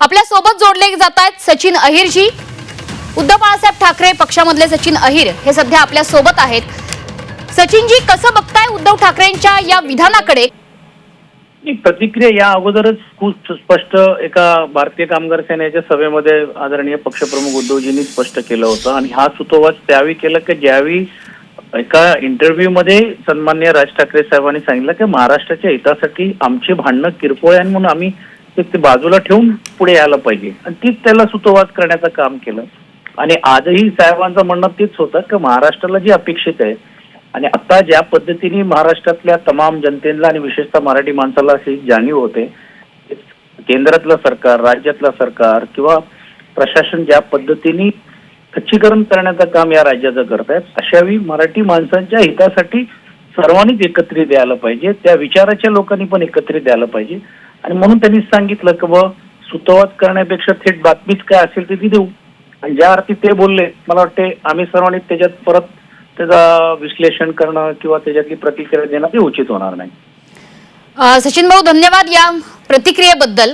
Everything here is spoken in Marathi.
आपल्यासोबत जोडले जात आहेत सचिन अहिरजी. उद्धव बाळासाहेब ठाकरे पक्षामधले सचिन अहिर हे सध्या आपल्यासोबत आहेत. सचिनजी कसं बघताय उद्धव ठाकरेंच्या या विधानाकडे? प्रतिक्रिया या अगोदरच खूप स्पष्ट एका भारतीय कामगार सेनेच्या सभेमध्ये आदरणीय पक्षप्रमुख उद्धवजींनी स्पष्ट केलं होतं. आणि हा सुतोवाच त्यावेळी केला की ज्यावेळी एका इंटरव्ह्यू मध्ये सन्मान्य राज ठाकरे साहेबांनी सांगितलं की महाराष्ट्राच्या हितासाठी आमची भांडणं किरकोळ आहे म्हणून आम्ही तर ते बाजूला ठेवून पुढे यायला पाहिजे. आणि तीच त्याला सुतोवाच करण्याचं काम केलं. आणि आजही साहेबांचं म्हणणं तेच होतं की महाराष्ट्राला जी अपेक्षित आहे आणि आता ज्या पद्धतीने महाराष्ट्रातल्या तमाम जनतेला आणि विशेषतः मराठी माणसाला अशी जाणीव होते केंद्रातलं सरकार राज्यातलं सरकार किंवा प्रशासन ज्या पद्धतीने खच्चीकरण करण्याचं काम या राज्याचं करत आहेत अशावेळी मराठी माणसांच्या हितासाठी सर्वांनीच एकत्रित द्यायला पाहिजे त्या विचाराच्या लोकांनी पण एकत्रित द्यायला पाहिजे. आणि म्हणून त्यांनी सांगितलं की व सुतवाद करण्यापेक्षा थेट बातमीच काय असेल ते ती देऊ. आणि ज्या अर्थी ते बोलले मला वाटते आम्ही सर्वांनी त्याच्यात परत त्याचा विश्लेषण करणं किंवा त्याच्यातली प्रतिक्रिया देणं ते उचित होणार नाही. सचिन भाऊ धन्यवाद या प्रतिक्रियेबद्दल.